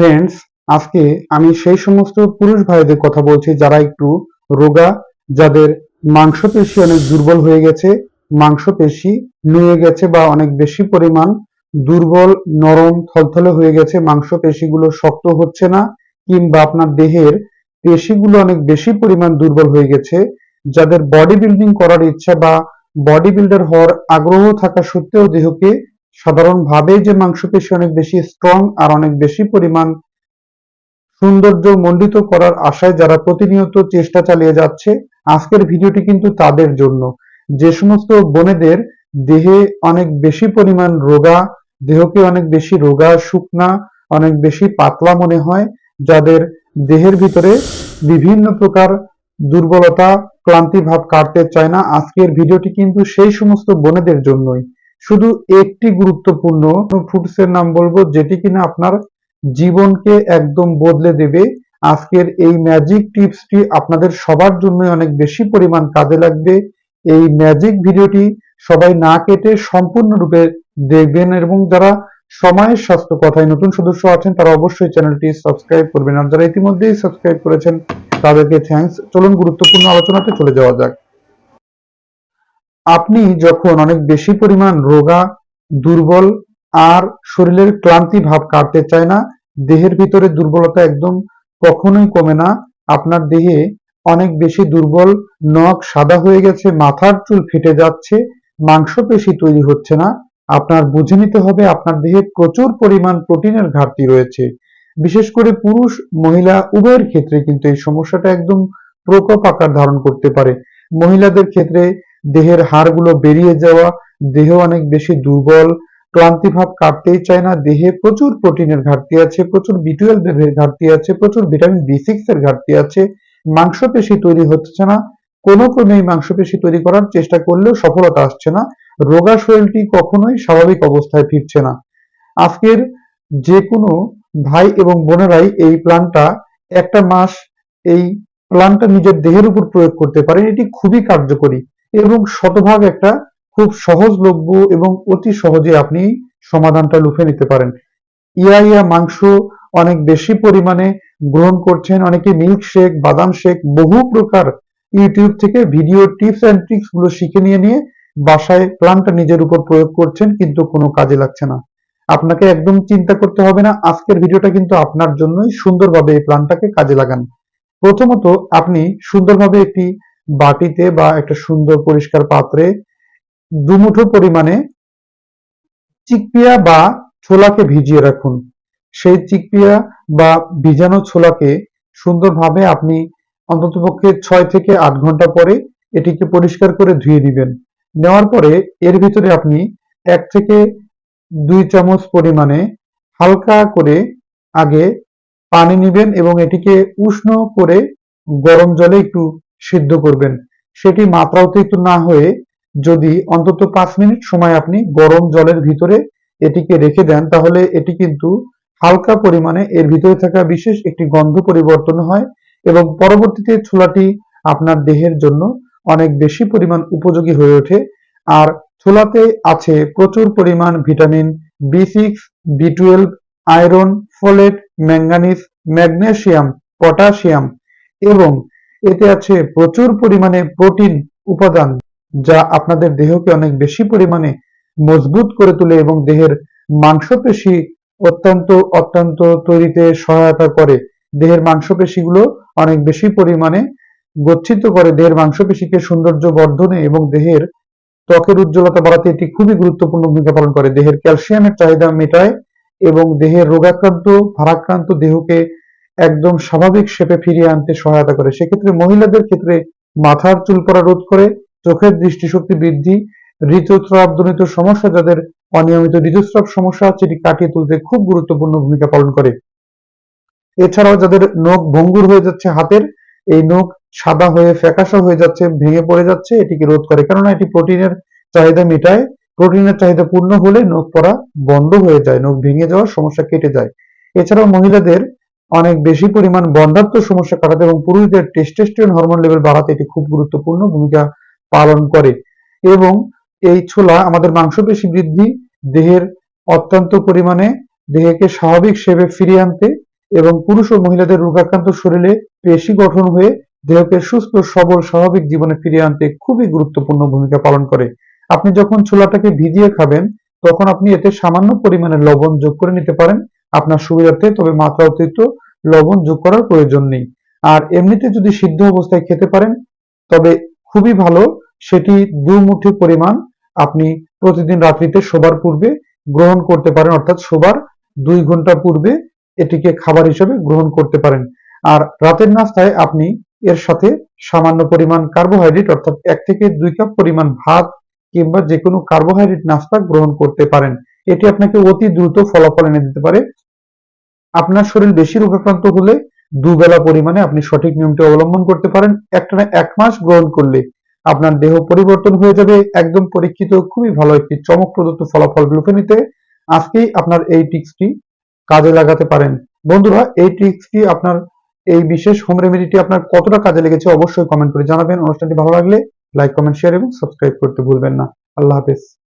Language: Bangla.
ফ্রেন্ডস আজকে আমি সেই সমস্ত পুরুষ ভাইদের কথা বলছি যারা একটু রোগা, যাদের মাংসপেশি অনেক দুর্বল হয়ে গেছে, মাংসপেশি নুয়ে গেছে বা অনেক বেশি পরিমাণ দুর্বল, নরম, থলথলে হয়ে গেছে, মাংসপেশিগুলো শক্ত হচ্ছে না কিংবা আপনার দেহের পেশিগুলো অনেক বেশি পরিমাণ দুর্বল হয়ে গেছে, যাদের বডি বিল্ডিং করার ইচ্ছা বা বডি বিল্ডার হওয়ার আগ্রহ থাকা সত্ত্বেও দেহকে সাধারণভাবে যে মাংসপেশি অনেক বেশি স্ট্রং আর অনেক বেশি পরিমাণ সৌন্দর্য মণ্ডিত করার আশায় যারা প্রতিনিয়ত চেষ্টা চালিয়ে যাচ্ছে, আজকের ভিডিওটি কিন্তু তাদের জন্য। যে সমস্ত বোনেদের দেহে অনেক বেশি পরিমাণ রোগা, দেহকে অনেক বেশি রোগা, শুকনা, অনেক বেশি পাতলা মনে হয়, যাদের দেহের ভিতরে বিভিন্ন প্রকার দুর্বলতা ক্লান্তি ভাব কাটতে চায় না। আজকের ভিডিওটি কিন্তু সেই সমস্ত বোনেদের জন্যই। শুধু একটি গুরুত্বপূর্ণ ফুডসের নাম বলব, যেটি কিনা আপনার জীবনকে একদম বদলে দেবে। আজকের এই ম্যাজিক টিপসটি আপনাদের সবার জন্য অনেক বেশি পরিমাণ কাজে লাগবে। এই ম্যাজিক ভিডিওটি সবাই না কেটে সম্পূর্ণরূপে দেখবেন এবং যারা সময়ের স্বাস্থ্য, কথায় নতুন সদস্য আছেন, তারা অবশ্যই চ্যানেলটি সাবস্ক্রাইব করবেন। আর যারা ইতিমধ্যেই সাবস্ক্রাইব করেছেন, তাদেরকে থ্যাঙ্কস চলুন গুরুত্বপূর্ণ আলোচনাতে চলে যাওয়া যাক। আপনি যখন অনেক বেশি পরিমাণ রোগা, দুর্বল আর শরীরের ক্লান্তি ভাব কাটতে চায় না, দেহের ভিতরে দুর্বলতা একদম কখনোই কমে না। আপনার দেহে অনেক বেশি দুর্বল নখ সাদা হয়ে গেছে, মাথার চুল ফেটে যাচ্ছে, মাংসপেশি তৈরি হচ্ছে না। আপনার বুঝে নিতে হবে আপনার দেহে প্রচুর পরিমাণ প্রোটিনের ঘাটতি রয়েছে। বিশেষ করে পুরুষ, মহিলা উভয়ের ক্ষেত্রে কিন্তু এই সমস্যাটা একদম প্রকোপ আকার ধারণ করতে পারে। মহিলাদের ক্ষেত্রে দেহের হাড়গুলো বেরিয়ে যাওয়া, দেহ অনেক বেশি দুর্বল, ক্লান্তি ভাব কাটতেই চায় না, দেহে প্রচুর প্রোটিনের ঘাটতি আছে, প্রচুর বি টুয়েলভ এর ঘাটতি আছে, প্রচুর ভিটামিন বি সিক্স এর ঘাটতি আছে, মাংসপেশি তৈরি হচ্ছে না, কোনো ক্রমে এই মাংসপেশি তৈরি করার চেষ্টা করলেও সফলতা আসছে না, রোগা শরীরটি কখনোই স্বাভাবিক অবস্থায় ফিরছে না। আজকের যে কোনো ভাই এবং বোনেরাই এই প্ল্যানটা একটা মাস এই প্ল্যানটা নিজের দেহের উপর প্রয়োগ করতে পারেন, এটি খুবই কার্যকরী। এবং শতভাগ একটা খুব সহজলভ্য এবং অতি সহজে আপনি সমাধানটা লুফে নিতে পারেন। ইয়া ইয়া মাংস অনেক বেশি পরিমাণে গ্রহণ করছেন, অনেকে মিল্ক শেক বাদাম শেক বহু প্রকার ইউটিউব থেকে ভিডিও টিপস অ্যান্ড ট্রিক্সগুলো শিখে নিয়ে নিয়ে বাসায় প্ল্যানটা নিজের উপর প্রয়োগ করছেন, কিন্তু কোনো কাজে লাগছে না। আপনাকে একদম চিন্তা করতে হবে না, আজকের ভিডিওটা কিন্তু আপনার জন্যই সুন্দরভাবে এই প্ল্যানটাকে কাজে লাগান। প্রথমত আপনি সুন্দরভাবে একটি বাটিতে বা একটা সুন্দর পরিষ্কার পাত্রে দুমুঠো পরিমাণে চিকপিয়া বা ছোলাকে ভিজিয়ে রাখুন। সেই চিকপিয়া বা ভিজানো ছোলাকে সুন্দরভাবে আপনি অন্ততপক্ষে ছয় থেকে আট ঘণ্টা পরে এটিকে পরিষ্কার করে ধুয়ে দিবেন। নেওয়ার পরে এর ভিতরে আপনি এক থেকে দুই চামচ পরিমাণে হালকা করে আগে পানি নিবেন এবং এটিকে উষ্ণ করে গরম জলে একটু সিদ্ধ করবেন। সেটি মাত্রা অতিরিক্ত না হয়ে যদি অন্তত পাঁচ মিনিট সময় আপনি গরম জলের ভিতরে এটিকে রেখে দেন, তাহলে এটি কিন্তু হালকা পরিমাণে এর ভিতরে থাকা বিশেষ একটি গন্ধ পরিবর্তন হয় এবং পরবর্তীতে ছোলাটি আপনার দেহের জন্য অনেক বেশি পরিমাণ উপযোগী হয়ে ওঠে। আর ছোলাতে আছে প্রচুর পরিমাণ vitamin B six, B twelve, iron, folate, manganese magnesium potassium এবং এতে আছে প্রচুর পরিমাণে প্রোটিন উপাদান, যা আপনাদের দেহকে অনেক বেশি পরিমাণে মজবুত করে তোলে এবং দেহের মাংসপেশি অত্যন্ত অত্যন্ত তৈরিতে সহায়তা করে। দেহের মাংসপেশিগুলো অনেক বেশি পরিমাণে গচ্ছিত করে। দেহের মাংসপেশিকে সৌন্দর্য বর্ধনে এবং দেহের ত্বকের উজ্জ্বলতা বাড়াতে এটি খুবই গুরুত্বপূর্ণ ভূমিকা পালন করে। দেহের ক্যালসিয়ামের চাহিদা মেটায় এবং দেহের রোগাক্রান্ত, ভারাক্রান্ত দেহকে একদম স্বাভাবিক শেপে ফিরিয়ে আনতে সহায়তা করে। সেক্ষেত্রে মহিলাদের ক্ষেত্রে মাথার চুল পড়া রোধ করে, চোখের দৃষ্টিশক্তি বৃদ্ধি, ঋতুস্রাবজনিত সমস্যা যাদের অনিয়মিত ঋতুস্রাব সমস্যা আছে এটি কাটিয়ে তুলতে খুব গুরুত্বপূর্ণ ভূমিকা পালন করে। এছাড়াও যাদের নখ ভঙ্গুর হয়ে যাচ্ছে হাতের, এই নখ সাদা হয়ে ফ্যাকাশা হয়ে যাচ্ছে, ভেঙে পড়ে যাচ্ছে, এটিকে রোধ করে। কেননা এটি প্রোটিনের চাহিদা মেটায়। প্রোটিনের চাহিদা পূর্ণ হলে নখ পড়া বন্ধ হয়ে যায়, নখ ভেঙে যাওয়ার সমস্যা কেটে যায়। এছাড়াও মহিলাদের অনেক বেশি পরিমাণ বন্ধাত্ম সমস্যা কাটাতে এবং পুরুষদের টেস্টোস্টেরন হরমোন লেভেল বাড়াতে এটি খুব গুরুত্বপূর্ণ ভূমিকা পালন করে। এবং এই ছোলা আমাদের মাংসপেশি বৃদ্ধি, দেহের অত্যন্ত পরিমাণে দেহকে স্বাভাবিক শেপে ফিরিয়ে আনতে এবং পুরুষ ও মহিলাদের রোগাক্রান্ত শরীরে পেশি গঠন হয়ে দেহকে সুস্থ, সবল, স্বাভাবিক জীবনে ফিরিয়ে আনতে খুবই গুরুত্বপূর্ণ ভূমিকা পালন করে। আপনি যখন ছোলাটাকে ভিজিয়ে খাবেন, তখন আপনি এতে সামান্য পরিমাণে লবণ যোগ করে নিতে পারেন। আপনার সুবিধার্থে, তবে মাত্রা অতিরিক্ত লবণ যোগ করার প্রয়োজন নেই। আর এমনিতে যদি সিদ্ধ অবস্থায় খেতে পারেন, তবে খুবই ভালো, সেটি দু মুঠি পরিমাণ আপনি প্রতিদিন রাত্রিতে শোবার পূর্বে গ্রহণ করতে পারেন, অর্থাৎ শোবার দুই ঘণ্টা পূর্বে এটিকে খাবার হিসেবে গ্রহণ করতে পারেন। আর রাতের নাস্তায় আপনি এর সাথে সামান্য পরিমাণ কার্বোহাইড্রেট, অর্থাৎ এক থেকে দুই কাপ পরিমাণ ভাত কিংবা যে কোনো কার্বোহাইড্রেট নাস্তা গ্রহণ করতে পারেন। এটি আপনাকে অতি দ্রুত ফলাফল এনে দিতে পারে। আপনার শরীর বেশি রোগাক্রান্ত হলে দুবেলা পরিমাণে আপনি সঠিক নিয়মটি অবলম্বন করতে পারেন। একটানা এক মাস গ্রহণ করলে আপনার দেহ পরিবর্তন হয়ে যাবে। একদম পরীক্ষিত, খুবই ভালো একটি চমকপ্রদ ফলাফল লুফে নিতে আজকেই আপনার এই টিক্সটি কাজে লাগাতে পারেন। বন্ধুরা, এই টিক্সটি আপনার, এই বিশেষ হোম রেমেডিটি আপনার কতটা কাজে লেগেছে অবশ্যই কমেন্ট করে জানাবেন। অনুষ্ঠানটি ভালো লাগলে লাইক, কমেন্ট, শেয়ার এবং সাবস্ক্রাইব করতে ভুলবেন না। আল্লাহ হাফেজ।